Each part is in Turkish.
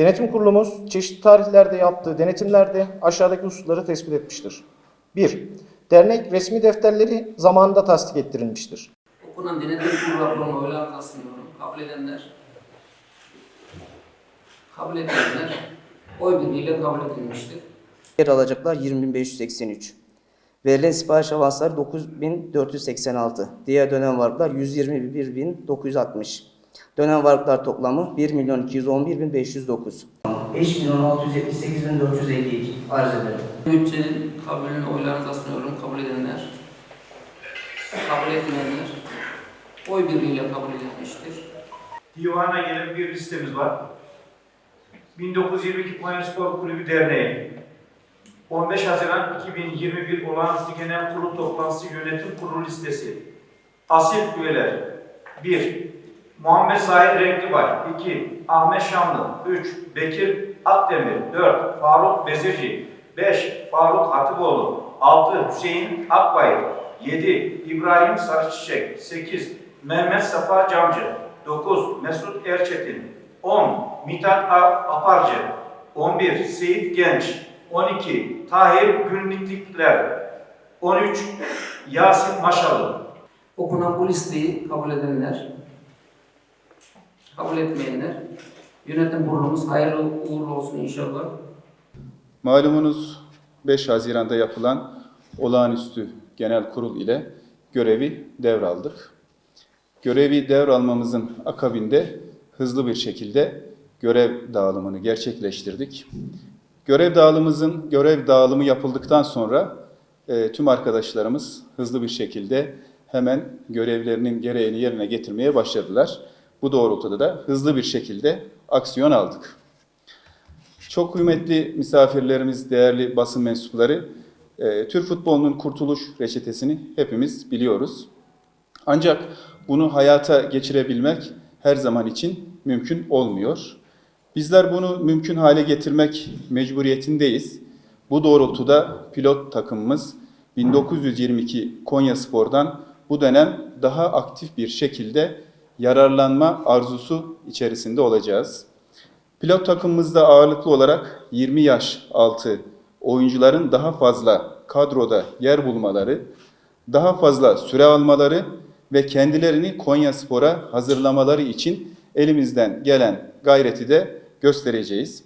Denetim kurulumuz çeşitli tarihlerde yaptığı denetimlerde aşağıdaki hususları tespit etmiştir. 1. Dernek resmi defterleri zamanında tasdik ettirilmiştir. Okunan denetim kurulu raporunu oylarla sunuyorum. Kabul edenler, kabul edenler oy birliğiyle kabul edilmiştir. Yer alacaklar 20.583. Verilen sipariş avansları 9.486. Diğer dönem varlıklar 121.960. Dönem varlıklar toplamı 1.211.509. 5.678.452 arz ederim. Bütçenin kabulünü oylarınıza sunuyorum. Kabul edenler, kabul etmeyenler oy birliğiyle kabul edilmiştir. divana gelen bir listemiz var. 1922 Konya Spor Kulübü Derneği 15 Haziran 2021 olağanüstü genel kurul toplantısı yönetim kurulu listesi. Asil üyeler 1. Muhammed Sahil Renklibay 2. Ahmet Şamlı 3. Bekir Akdemir 4. Faruk Bezirci 5. Faruk Hatipoğlu 6. Hüseyin Akbayır 7. İbrahim Sarıçiçek 8. Mehmet Safa Camcı 9. Mesut Erçetin 10. Mithat Aparcı 11. Seyit Genç 12. Tahir Günlüklikler 13. Yasin Maşalı Okunan bu listeyi kabul edenler, kabul etmeyenler, yönetim kurulumuz hayırlı uğurlu olsun inşallah. Malumunuz 5 Haziran'da yapılan olağanüstü genel kurul ile görevi devraldık. Görevi devralmamızın akabinde hızlı bir şekilde görev dağılımını gerçekleştirdik. Görev dağılımımızın görev dağılımı yapıldıktan sonra e, tüm arkadaşlarımız hızlı bir şekilde hemen görevlerinin gereğini yerine getirmeye başladılar. Bu doğrultuda da hızlı bir şekilde aksiyon aldık. Çok kıymetli misafirlerimiz, değerli basın mensupları, e, Türk futbolunun kurtuluş reçetesini hepimiz biliyoruz. Ancak bunu hayata geçirebilmek her zaman için mümkün olmuyor. Bizler bunu mümkün hale getirmek mecburiyetindeyiz. Bu doğrultuda pilot takımımız 1922 Konya Spor'dan bu dönem daha aktif bir şekilde yararlanma arzusu içerisinde olacağız. Pilot takımımızda ağırlıklı olarak 20 yaş altı oyuncuların daha fazla kadroda yer bulmaları, daha fazla süre almaları ve kendilerini Konya Spor'a hazırlamaları için elimizden gelen gayreti de göstereceğiz.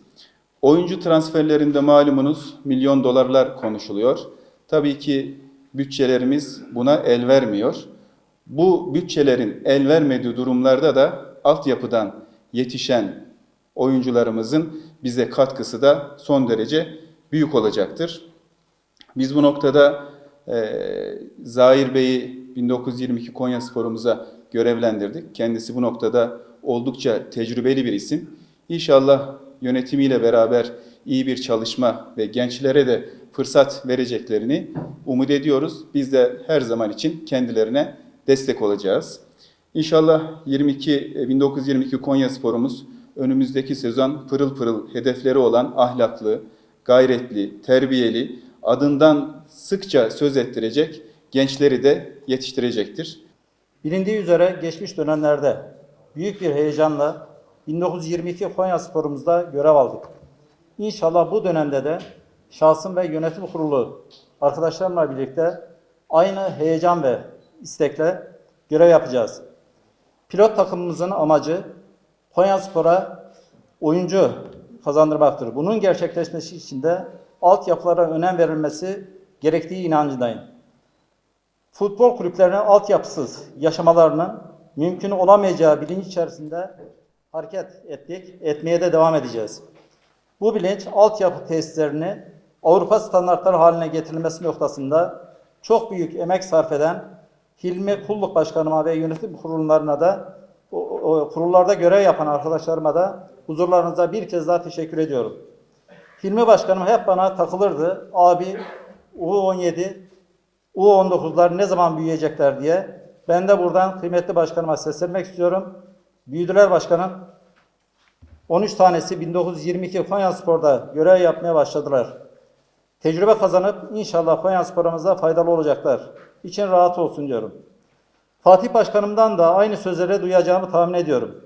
Oyuncu transferlerinde malumunuz milyon dolarlar konuşuluyor. Tabii ki bütçelerimiz buna el vermiyor. Bu bütçelerin el vermediği durumlarda da altyapıdan yetişen oyuncularımızın bize katkısı da son derece büyük olacaktır. Biz bu noktada e, Zahir Bey'i 1922 Konya Spor'umuza görevlendirdik. Kendisi bu noktada oldukça tecrübeli bir isim. İnşallah yönetimiyle beraber iyi bir çalışma ve gençlere de fırsat vereceklerini umut ediyoruz. Biz de her zaman için kendilerine destek olacağız. İnşallah 22 e, 1922 Konya Spor'umuz önümüzdeki sezon pırıl pırıl hedefleri olan ahlaklı, gayretli, terbiyeli, adından sıkça söz ettirecek gençleri de yetiştirecektir. Bilindiği üzere geçmiş dönemlerde büyük bir heyecanla 1922 Konya Spor'umuzda görev aldık. İnşallah bu dönemde de şahsım ve yönetim kurulu arkadaşlarımla birlikte aynı heyecan ve istekle görev yapacağız. Pilot takımımızın amacı Konya Spor'a oyuncu kazandırmaktır. Bunun gerçekleşmesi için de altyapılara önem verilmesi gerektiği inancındayım futbol kulüplerinin altyapısız yaşamalarının mümkün olamayacağı bilinç içerisinde hareket ettik, etmeye de devam edeceğiz. Bu bilinç altyapı tesislerini Avrupa standartları haline getirilmesi noktasında çok büyük emek sarf eden Hilmi Kulluk Başkanıma ve yönetim kurullarına da kurullarda görev yapan arkadaşlarıma da huzurlarınızda bir kez daha teşekkür ediyorum. Hilmi Başkanım hep bana takılırdı. Abi U17 U19'lar ne zaman büyüyecekler diye. Ben de buradan kıymetli başkanıma seslenmek istiyorum. Büyüdüler başkanım. 13 tanesi 1922 Konya Spor'da görev yapmaya başladılar. Tecrübe kazanıp inşallah Konya Spor'umuza faydalı olacaklar. İçin rahat olsun diyorum. Fatih Başkanım'dan da aynı sözleri duyacağımı tahmin ediyorum.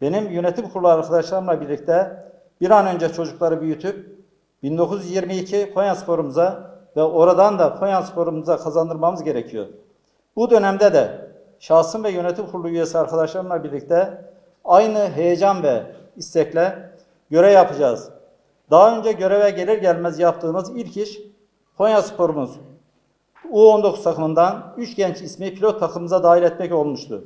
Benim yönetim kurulu arkadaşlarımla birlikte bir an önce çocukları büyütüp 1922 Konya Spor'umuza ve oradan da Konya Spor'umuza kazandırmamız gerekiyor. Bu dönemde de şahsım ve yönetim kurulu üyesi arkadaşlarımla birlikte aynı heyecan ve istekle görev yapacağız. Daha önce göreve gelir gelmez yaptığımız ilk iş Konya Spor'umuz U19 takımından 3 genç ismi pilot takımımıza dahil etmek olmuştu.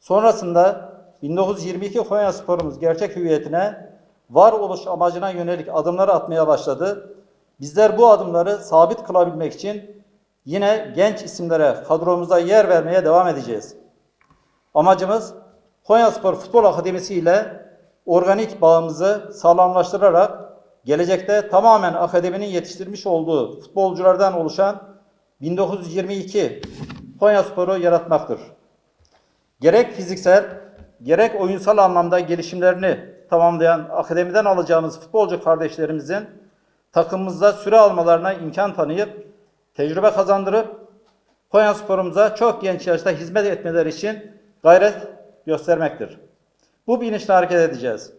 Sonrasında 1922 Konya Spor'umuz gerçek hüviyetine varoluş amacına yönelik adımları atmaya başladı. Bizler bu adımları sabit kılabilmek için yine genç isimlere kadromuza yer vermeye devam edeceğiz. Amacımız Konyaspor Futbol Akademisi ile organik bağımızı sağlamlaştırarak gelecekte tamamen akademinin yetiştirmiş olduğu futbolculardan oluşan 1922 Konyaspor'u yaratmaktır. Gerek fiziksel, gerek oyunsal anlamda gelişimlerini tamamlayan akademiden alacağımız futbolcu kardeşlerimizin takımımızda süre almalarına imkan tanıyıp, tecrübe kazandırıp, Konya sporumuza çok genç yaşta hizmet etmeleri için gayret göstermektir. Bu bilinçle hareket edeceğiz.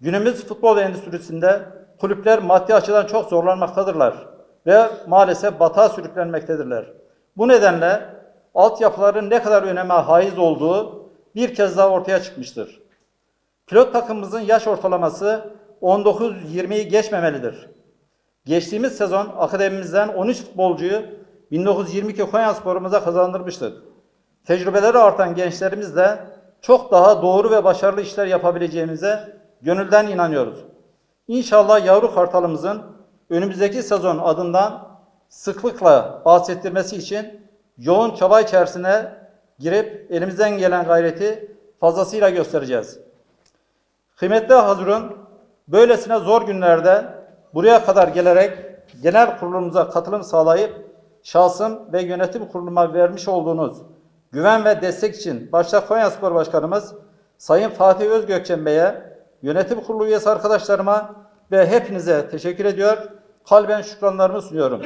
Günümüz futbol endüstrisinde kulüpler maddi açıdan çok zorlanmaktadırlar ve maalesef batağa sürüklenmektedirler. Bu nedenle altyapıların ne kadar öneme haiz olduğu bir kez daha ortaya çıkmıştır. Pilot takımımızın yaş ortalaması 19-20'yi geçmemelidir. Geçtiğimiz sezon akademimizden 13 futbolcuyu 1922 Konya sporumuza kazandırmıştık. Tecrübeleri artan gençlerimizle çok daha doğru ve başarılı işler yapabileceğimize gönülden inanıyoruz. İnşallah yavru kartalımızın önümüzdeki sezon adından sıklıkla bahsettirmesi için yoğun çaba içerisine girip elimizden gelen gayreti fazlasıyla göstereceğiz. Kıymetli Hazırın, böylesine zor günlerde buraya kadar gelerek genel kurulumuza katılım sağlayıp şahsım ve yönetim kuruluma vermiş olduğunuz güven ve destek için başta Konya Spor Başkanımız Sayın Fatih Özgökçen Bey'e, yönetim kurulu üyesi arkadaşlarıma ve hepinize teşekkür ediyor. Kalben şükranlarımı sunuyorum.